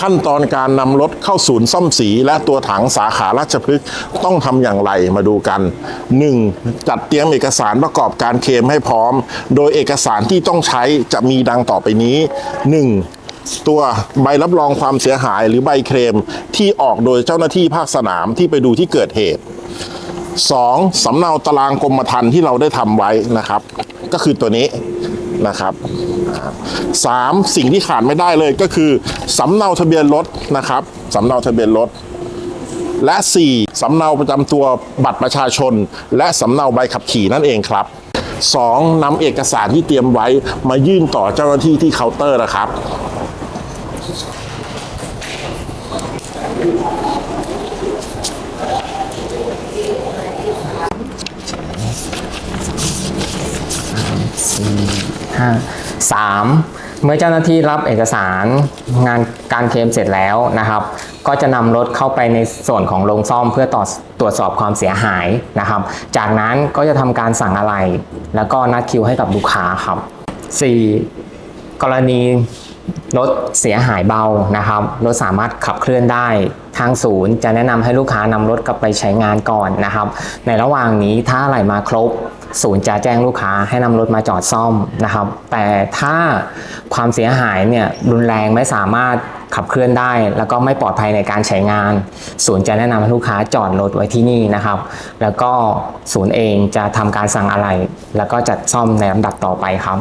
ขั้นตอนการนำรถเข้าศูนย์ซ่อมสี และตัวถังสาขาราชพฤกษ์ต้องทำอย่างไรมาดูกัน 1. จัดเตรียมเอกสารประกอบการเคลมให้พร้อม โดยเอกสารที่ต้องใช้จะมีดังต่อไปนี้ 1. ตัวใบรับรองความเสียหายหรือใบเคลมที่ออกโดยเจ้าหน้าที่ภาคสนามที่ไปดูที่เกิดเหตุ 2. สำเนาตารางกรมธรรม์ที่เราได้ทำไว้นะครับ ก็คือตัวนี้ นะครับสามสิ่งที่ขาดไม่ได้เลยก็คือสำเนาทะเบียนรถนะครับสำเนาทะเบียนรถ และสี่สำเนาประจำตัวบัตรประชาชน และสำเนาใบขับขี่นั่นเองครับ 2. นำนำเอกสารที่เตรียมไว้มายื่นต่อเจ้าหน้าที่ที่เคาน์เตอร์นะครับอืม สามเมื่อเจ้าหน้าที่รับเอกสารงานการเคลมเสร็จแล้วนะครับ ก็จะนำรถเข้าไปในส่วนของโรงซ่อมเพื่อตอตรวจสอบความเสียหายนะครับ จากนั้นก็จะทำการสั่งอะไร แล้วก็นัดคิวให้กับลูกค้าครับ 4. กรณี รถเสียหายเบานะครับรถสามารถขับเคลื่อนได้ทางศูนย์ จะแนะนำให้ลูกค้านำรถกลับไปใช้งานก่อนนะครับ ในระหว่างนี้ถ้าอะไรมาครบ ศูนย์จะแจ้งลูกค้าให้นำรถมาจอดซ่อมนะครับ แต่ถ้าความเสียหายเนี่ยรุนแรงไม่สามารถขับเคลื่อนได้ แล้วก็ไม่ปลอดภัยในการใช้งาน ศูนย์จะแนะนำให้ลูกค้าจอดรถไว้ที่นี่นะครับ แล้วก็ศูนย์เองจะทำการสั่งอะไร แล้วก็จัดซ่อมในลำดับต่อไปครับ